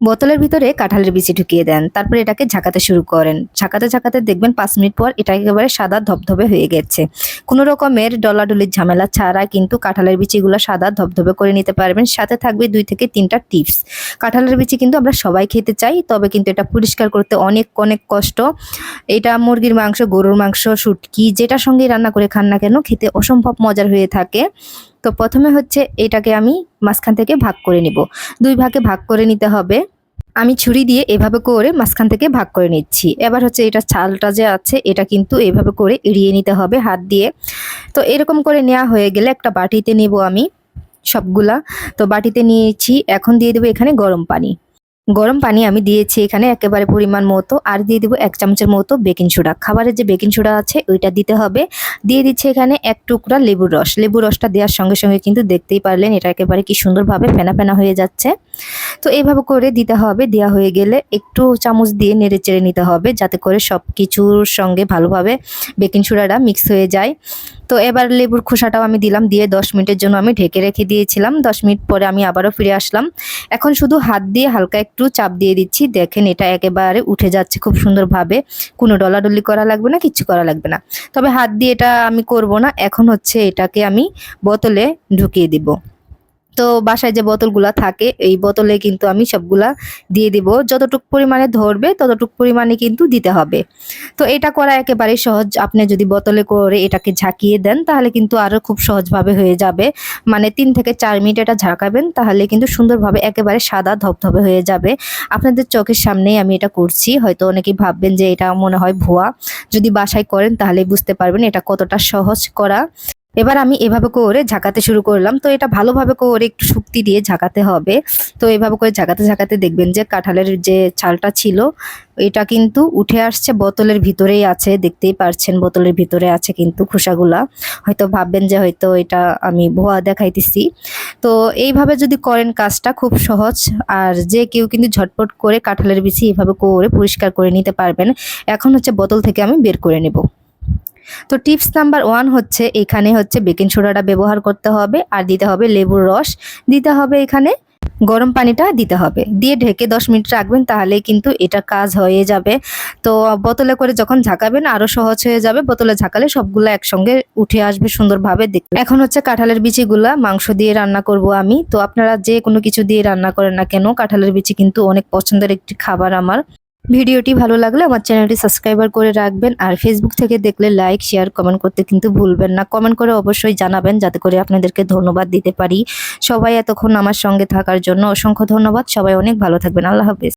বোতলের ভিতরে কাঁঠালের বিচি ঢুকিয়ে দেন। তারপর এটাকে ঝাঁকাতে শুরু করেন। ঝাঁকাতে ঝাঁকাতে দেখবেন পাঁচ মিনিট পর এটা একেবারে সাদা ধবধবে হয়ে গেছে। কোনো রকমের ডলাডলির ঝামেলা ছাড়া কিন্তু কাঁঠালের বিচিগুলো সাদা ধবধবে করে নিতে পারবেন। সাথে থাকবে দুই থেকে তিনটা টিপস। কাঁঠালের বিচি কিন্তু আমরা সবাই খেতে চাই, তবে কিন্তু এটা পরিষ্কার করতে অনেক অনেক কষ্ট। এটা মুরগির মাংস, গরুর মাংস, শুটকি যেটা সঙ্গে রান্না করে খান না কেন, খেতে অসম্ভব মজার হয়ে থাকে। তো প্রথমে হচ্ছে এটাকে আমি মাঝখান থেকে ভাগ করে নিব। দুই ভাগে ভাগ করে নিতে হবে। আমি ছুরি দিয়ে এভাবে করে মাঝখান থেকে ভাগ করে নিচ্ছি। এবার হচ্ছে এটা ছালটা যে আছে, এটা কিন্তু এভাবে করে এড়িয়ে নিতে হবে হাত দিয়ে। তো এরকম করে নেওয়া হয়ে গেলে একটা বাটিতে নেব আমি সবগুলা। তো বাটিতে নিয়েছি, এখন দিয়ে দেবো এখানে গরম পানি। গরম পানি আমি দিয়েছি এখানে একেবারে পরিমাণ মতো। আর দিয়ে দেবো এক চামচের মতো বেকিং সোডা। খাবারের যে বেকিং সোডা আছে, ওইটা দিতে হবে। দিয়ে দিচ্ছে এখানে এক টুকরা লেবুর রস। লেবুর রসটা দেওয়ার সঙ্গে সঙ্গে কিন্তু দেখতেই পারলেন এটা একেবারে কি সুন্দরভাবে ফেনা ফেনা হয়ে যাচ্ছে। তো এইভাবে করে দিতে হবে। দেওয়া হয়ে গেলে একটু চামচ দিয়ে নেড়ে চেড়ে নিতে হবে যাতে করে সব কিছুর সঙ্গে ভালোভাবে বেকিং সোডাটা মিক্স হয়ে যায়। তো এবার লেবুর খোসাটাও আমি দিলাম। দিয়ে দশ মিনিটের জন্য আমি ঢেকে রেখে দিয়েছিলাম। দশ মিনিট পরে আমি আবারও ফিরে আসলাম। এখন শুধু হাত দিয়ে হালকা একটু চাপ দিয়ে দিচ্ছি। দেখেন এটা একেবারে উঠে যাচ্ছে খুব সুন্দরভাবে। কোনো ডলাডলি করা লাগবে না, কিছু করা লাগবে না। তবে হাত দিয়ে এটা আমি করব না। এখন হচ্ছে এটাকে আমি বোতলে ঢুকিয়ে দিব। তো বাসায় যে বোতলগুলা থাকে, এই বোতলে কিন্তু আমি সবগুলা দিয়ে দিব। যতটুক পরিমাণে ধরবে, ততটুক পরিমাণে কিন্তু দিতে হবে। তো এটা করা একেবারে সহজ। আপনি যদি বোতলে করে এটাকে ঝাঁকিয়ে দেন, তাহলে কিন্তু আরও খুব সহজভাবে হয়ে যাবে। মানে তিন থেকে চার মিনিট এটা ঝাঁকাবেন, তাহলে কিন্তু সুন্দরভাবে একেবারে সাদা ধবধবে হয়ে যাবে। আপনাদের চোখের সামনেই আমি এটা করছি। হয়তো অনেকেই ভাববেন যে এটা মনে হয় ভুয়া। যদি বাসায় করেন, তাহলে বুঝতে পারবেন এটা কতটা সহজ করা। এবার আমি এভাবে করে ঝাঁকাতে শুরু করলাম। তো এটা ভালোভাবে করে একটু শক্তি দিয়ে ঝাঁকাতে হবে। তো এভাবে করে ঝাঁকাতে ঝাঁকাতে দেখবেন যে কাঁঠালের যে ছালটা ছিল, এটা কিন্তু উঠে আসছে বোতলের ভিতরেই আছে। দেখতেই পারছেন বোতলের ভিতরে আছে কিন্তু খোসাগুলা। হয়তো ভাববেন যে হয়তো এটা আমি ভোয়া দেখাইতেছি। তো এইভাবে যদি করেন কাজটা খুব সহজ। আর যে কেউ কিন্তু ঝটপট করে কাঁঠালের বিচি এভাবে করে পরিষ্কার করে নিতে পারবেন। এখন হচ্ছে বোতল থেকে আমি বের করে নেব। তো টিপস নাম্বার ওয়ান হচ্ছে এখানে হচ্ছে বেকিং সোডাটা ব্যবহার করতে হবে, আর দিতে হবে লেবুর রস, দিতে হবে এখানে গরম পানিটা দিতে হবে। দিয়ে ঢেকে দশ মিনিট রাখবেন তাহলে কিন্তু এটা কাজ হয়ে যাবে। তো বোতলে করে যখন ঝাঁকাবেন আরও সহজ হয়ে যাবে, বোতলে ঝাঁকালে সবগুলো একসঙ্গে উঠে আসবে সুন্দরভাবে দেখতে। এখন হচ্ছে কাঁঠালের বিচিগুলা মাংস দিয়ে রান্না করব আমি। তো আপনারা যে কোনো কিছু দিয়ে রান্না করেন না কেন, কাঁঠালের বিচি কিন্তু অনেক পছন্দের একটি খাবার আমার। ভিডিওটি ভালো লাগলে আমার চ্যানেলটি সাবস্ক্রাইবার করে রাখবেন আর ফেসবুক থেকে দেখলে লাইক শেয়ার কমেন্ট করতে কিন্তু ভুলবেন না। কমেন্ট করে অবশ্যই জানাবেন যাতে করে আপনাদেরকে ধন্যবাদ দিতে পারি। সবাই এতক্ষণ আমার সঙ্গে থাকার জন্য অসংখ্য ধন্যবাদ। সবাই অনেক ভালো থাকবেন। আল্লাহ হাফেজ।